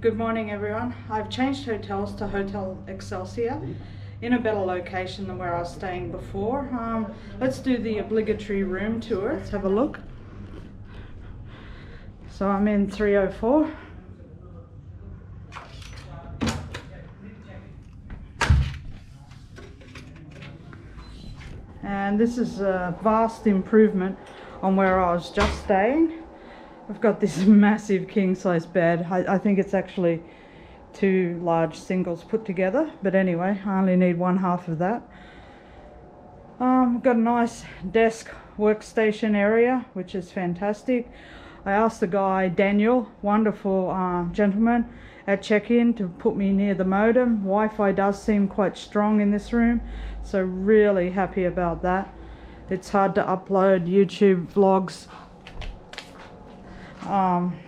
Good morning, everyone. I've changed hotels to Hotel Excelsior in a better location than where I was staying before. Um, let's do the obligatory room tour. Let's have a look. So I'm in 304. And this is a vast improvement on where I was just staying. I've got this massive king size bed. I, I think it's actually two large singles put together. But anyway, I only need one half of that. Um, got a nice desk workstation area, which is fantastic. I asked the guy, Daniel, wonderful uh, gentleman, at check-in to put me near the modem. Wi-Fi does seem quite strong in this room, so really happy about that. It's hard to upload YouTube vlogs um,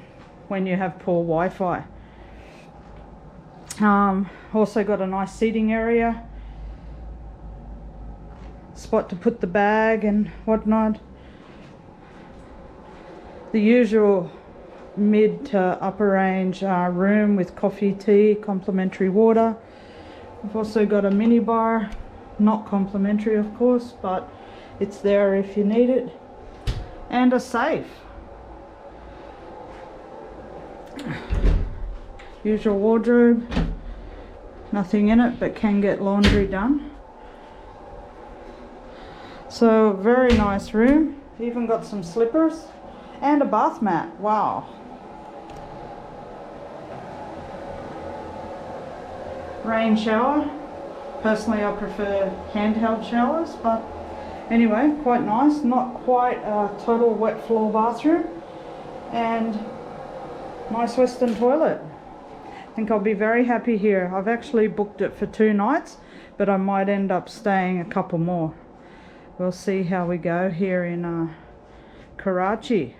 when you have poor Wi-Fi. Um, also got a nice seating area, spot to put the bag and whatnot. The usual mid to upper range uh, room with coffee, tea, complimentary water. I've also got a mini bar, not complimentary of course, but it's there if you need it. And a safe. Usual wardrobe. Nothing in it, but can get laundry done. So, very nice room. Even got some slippers and a bath mat. Wow. Rain shower. Personally, I prefer handheld showers, but anyway, quite nice. Not quite a total wet floor bathroom. And nice western toilet. I think I'll be very happy here. I've actually booked it for two nights, but I might end up staying a couple more. We'll see how we go here in uh, Karachi.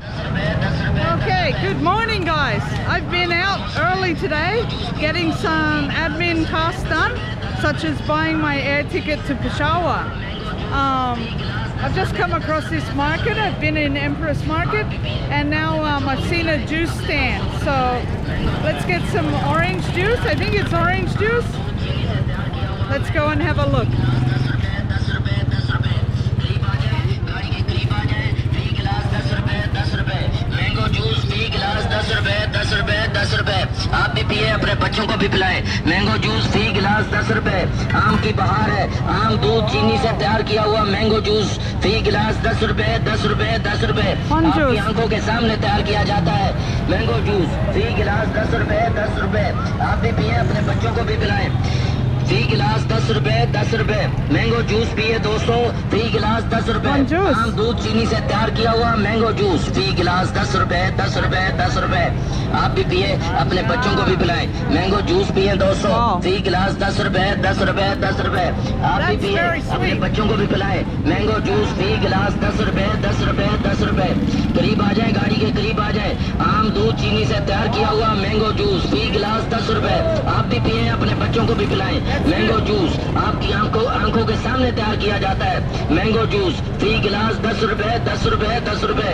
Okay, good morning guys. I've been out early today getting some admin tasks done, such as buying my air ticket to Peshawar. Um, I've just come across this market. I've been in Empress Market and now um, I've seen a juice stand. So let's get some orange juice. I think it's orange juice. Let's go and have a look. Mango juice P गिलास दस रुपए दस रुपए दस रुपए आप भी पिए अपने बच्चों को भी पिलाएं मैंगो जूस फी गिलास दस रुपए आम की बहार है आम दूध चीनी से तैयार किया हुआ मैंगो जूस फ़ी गिलास दस रुपए दस रुपए दस रुपए। आपकी आँखों के सामने तैयार किया जाता है। मैंगो जूस फ़ी गिलास दस रुपए दस रुपए। आप भी पिए अपने बच्चों को भी पिलाएँ। फ़ी गिलास दस रुपए दस रुपए। मैंगो जूस पिए दोस्तों फ़ी गिलास दस रुपए। आम दूध चीनी से तैयार किया हुआ मैंगो जूस। फ़ी गिलास दस रुपए दस रुपए दस रुपए। आप भी पिए अपने बच्चों को भी पिलाएँ। मैंगो जूस पिए दोस्तों। Wow. फ़ी गिलास दस रुपए दस रुपए दस रुपए। आप भी पिए अपने बच्चों को भी पिलाएँ। मैंगो जूस फ़ी गिलास दस रुपए दस रुपए दस रुपए। करीब आ जाए गाड़ी के करीब आ जाए। आम दूध चीनी से तैयार किया हुआ मैंगो जूस फ़ी गिलास दस रुपए। आप भी पिए अपने बच्चों को भी पिलाएँ। मैंगो जूस आपकी आँखों आँखों के सामने तैयार किया जाता है। मैंगो जूस फ़ी गिलास, दस रुपए दस रुपए दस रुपए।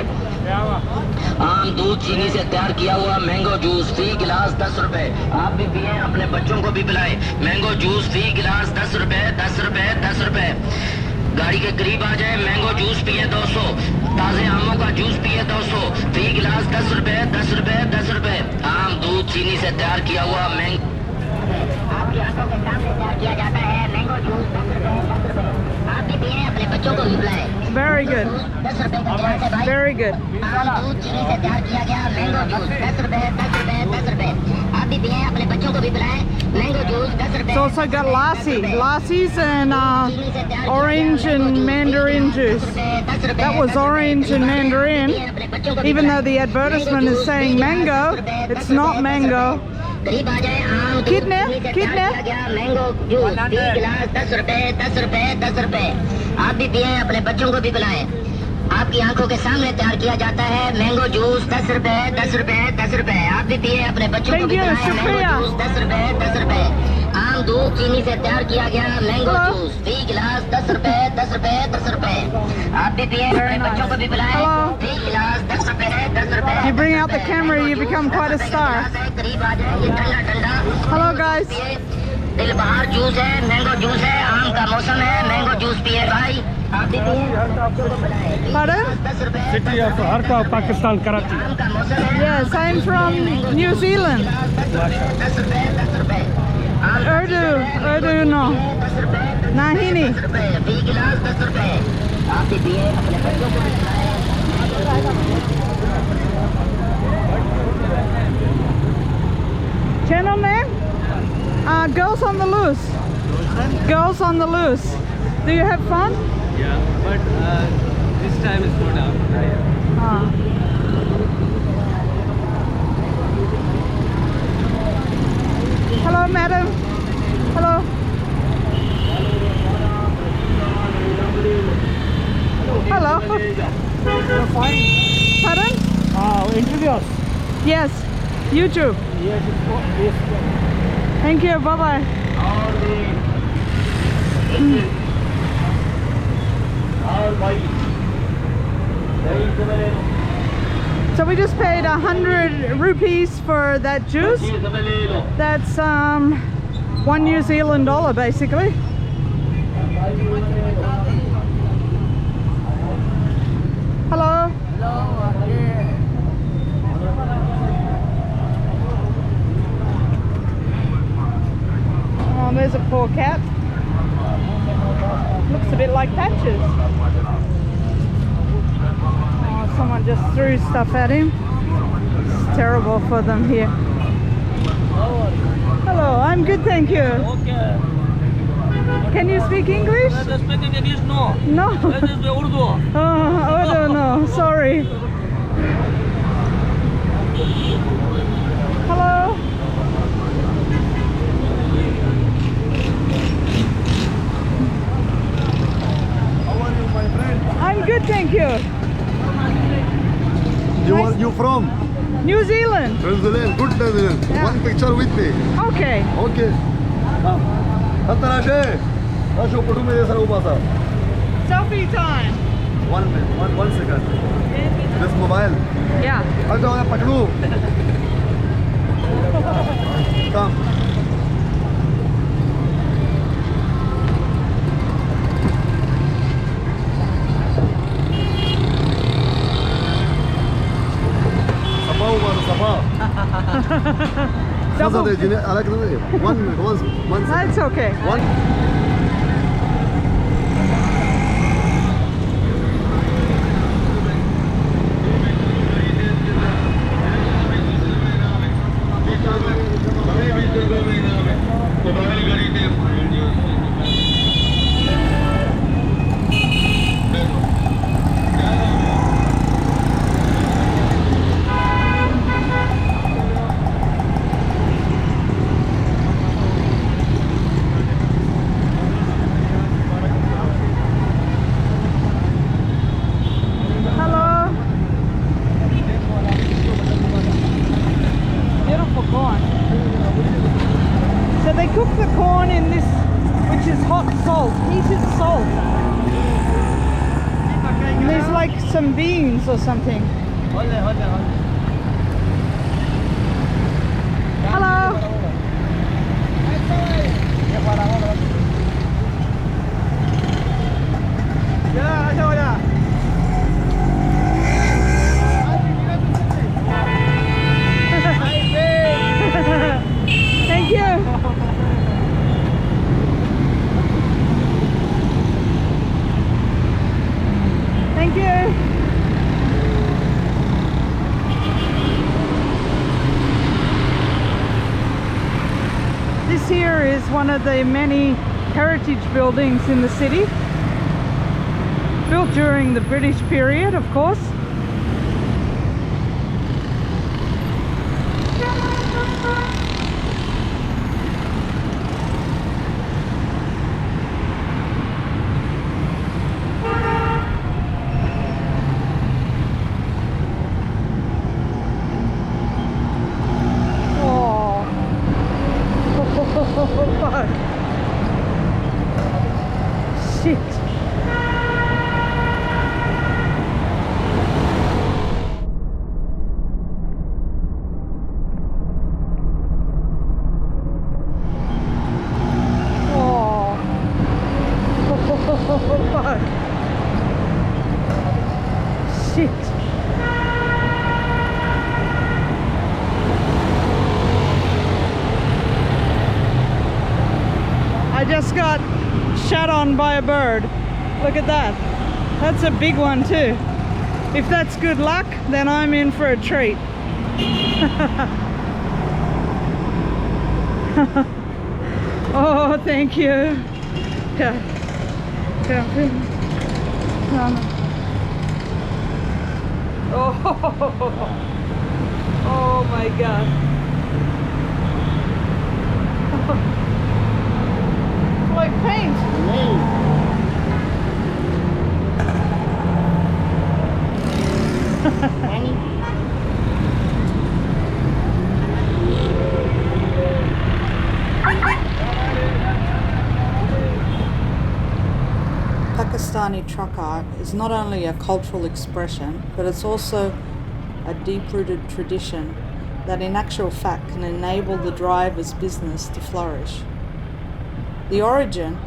आम, दूध, चीनी से तैयार किया हुआ मैंगो जूस फ़ी गिलास, दस रुपए। आप भी पिए, अपने बच्चों को भी पिलाएँ। मैंगो जूस फ़ी गिलास, दस रुपए दस रुपए दस रुपए। गाड़ी के करीब आ जाए, मैंगो जूस पिए 200 ताजे आमों का जूस पिए 200 फ़ी गिलास, दस रुपए दस रुपए दस रुपए। आम, दूध, चीनी से तैयार किया हुआ mango आंखों के सामने तैयार किया जाता है मैंगो जूस दस रुपए दस रुपए आप भी पिए अपने बच्चों को भी पिलाएं Very good. दस रुपए का गिलास है भाई Very good. आम दूध चीनी से तैयार किया गया मैंगो जूस दस रुपए दस रुपए दस रुपए आप भी पिए अपने बच्चों को भी पिलाएं मैंगो जूस दस रुपए It's also got lassi, lassies and uh, orange and mandarin juice. That was orange and mandarin. Even though the advertisement is saying mango, it's not mango. करीब आ जाए आम दूध कितने? कितने? मैंगो जूस तीन गिलास दस रुपए दस रुपए दस रुपए। आप भी पिए अपने बच्चों को भी पिलाएँ। आपकी आँखों के सामने तैयार किया जाता है मैंगो जूस दस रुपए दस रुपए दस रुपए। आप भी पिए अपने बच्चों को भी पिलाएँ। मैंगो जूस दस रुपए दस रुपए। आम दूध चीनी से तैयार किया गया मैंगो जूस फ़ी गिलास दस रुपए दस रुपए दस रुपए। आप भी पिए अपने बच्चों को भी पिलाएँ. फ़ी गिलास You bring out the camera, you become quite a star. करीब आ जाए ये ठंडा ठंडा Hello guys. दिल बहार जूस है मैंगो जूस है आम का मौसम है मैंगो जूस पिए भाई आप भी पिए Pardon? दस रुपए City of Harka, Pakistan, Karachi. आम का मौसम है Yes, I'm from New Zealand. दस रुपए दस रुपए आम Urdu, Urdu no. दस रुपए Nahini. दस रुपए बीस गिलास दस रुपए आप भी पिए अपने बच्चों को भी खिलाएं Gentlemen, uh, girls on the loose. Girls on the loose. Do you have fun? Yeah, but uh, this time is not out. Ah. Hello, madam. Hello. Hello. Hello. Pardon? Uh, interview us. Yes, YouTube. Yes, yes. Thank you. Bye bye. So we just paid a hundred rupees for that juice. That's um, one New Zealand dollar basically. Hello. Oh, there's a poor cat. Looks a bit like Patches. Oh, someone just threw stuff at him. It's terrible for them here. Hello, I'm good, thank you. Can you speak English? No. No. That is the Urdu. Oh, don't know. Sorry. Hello. How are you, my friend? I'm good, thank you. You are you from? New Zealand. New Zealand, good New Zealand. Yeah. One picture with me. Okay. Okay. Ah, Selfie time. One minute, one, one second. This mobile. Yeah. I'll go, Pakadu. Come. Double. One, one, one. That's okay. One. This here is one of the many heritage buildings in the city. Built during the British period, of course. Oh. Fuck. Shit. Just got shot on by a bird. Look at that. That's a big one too. If that's good luck, then I'm in for a treat. oh, thank you. Yeah. Yeah. Um, Oh, oh my god. Truck art is not only a cultural expression, but it's also a deep rooted tradition that, in actual fact, can enable the driver's business to flourish. The origin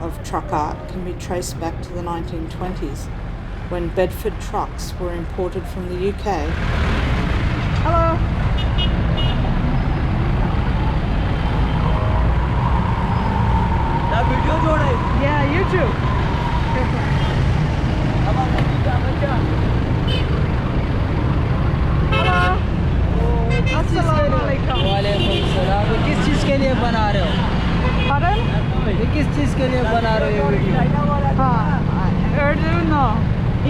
of truck art can be traced back to the 1920s when Bedford trucks were imported from the UK. Hello. Yeah, YouTube. बना रहे हो? ये किस चीज़ के लिए बना रहे हो वीडियो हाँ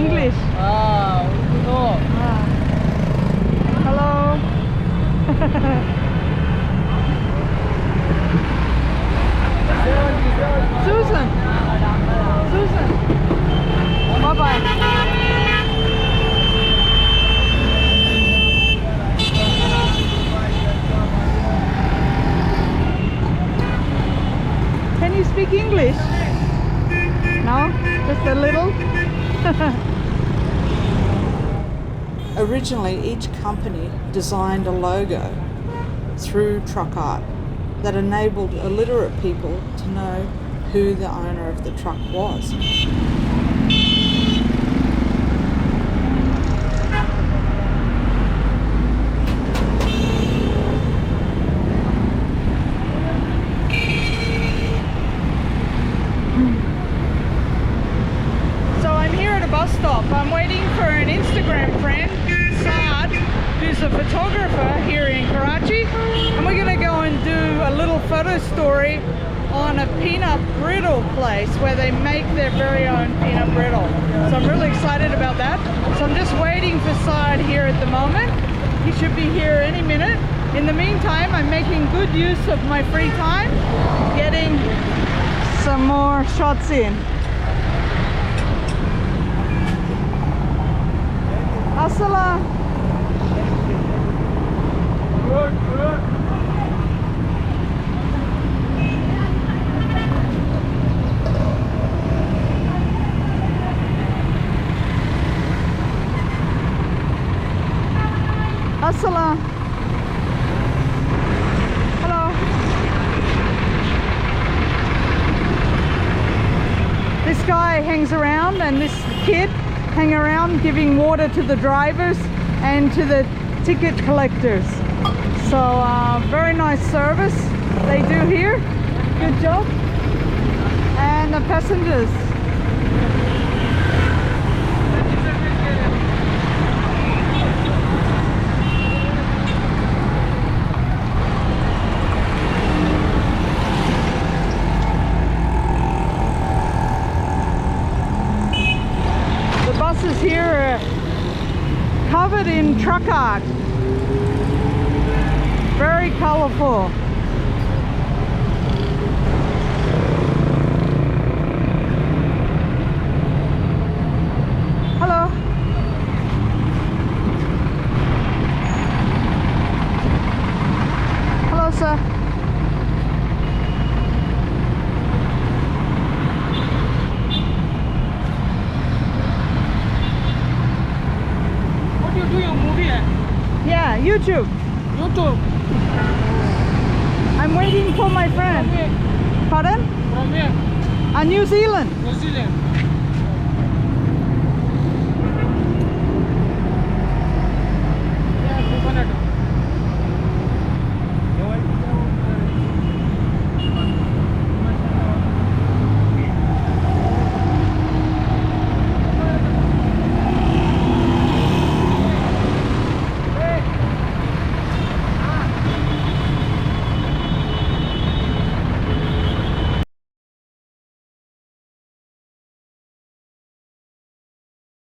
इंग्लिश हाँ no hello Susan. Susan. Bye bye speak English? No? Just a little? Originally, each company designed a logo through truck art that enabled illiterate people to know who the owner of the truck was. So I'm here at a bus stop. I'm waiting for an Instagram friend, Saad, who's a photographer here in Karachi. And we're gonna go and do a little photo story on a peanut brittle place where they make their very own peanut brittle. So I'm really excited about that. So I'm just waiting for Saad here at the moment. He should be here any minute. In the meantime, I'm making good use of my free time, getting some more shots in. Assalam. Assalam. Hello. This guy hangs around and this kid hang around giving water to the drivers and to the ticket collectors. So uh, very nice service they do here. Good job. And the passengers. The buses here are covered in truck art. Very colorful. Hello. Hello, sir. What you do your movie? eh? Yeah, YouTube. YouTube. I'm waiting for my friend. Where? Pardon? From where? Uh, New Zealand. New Zealand.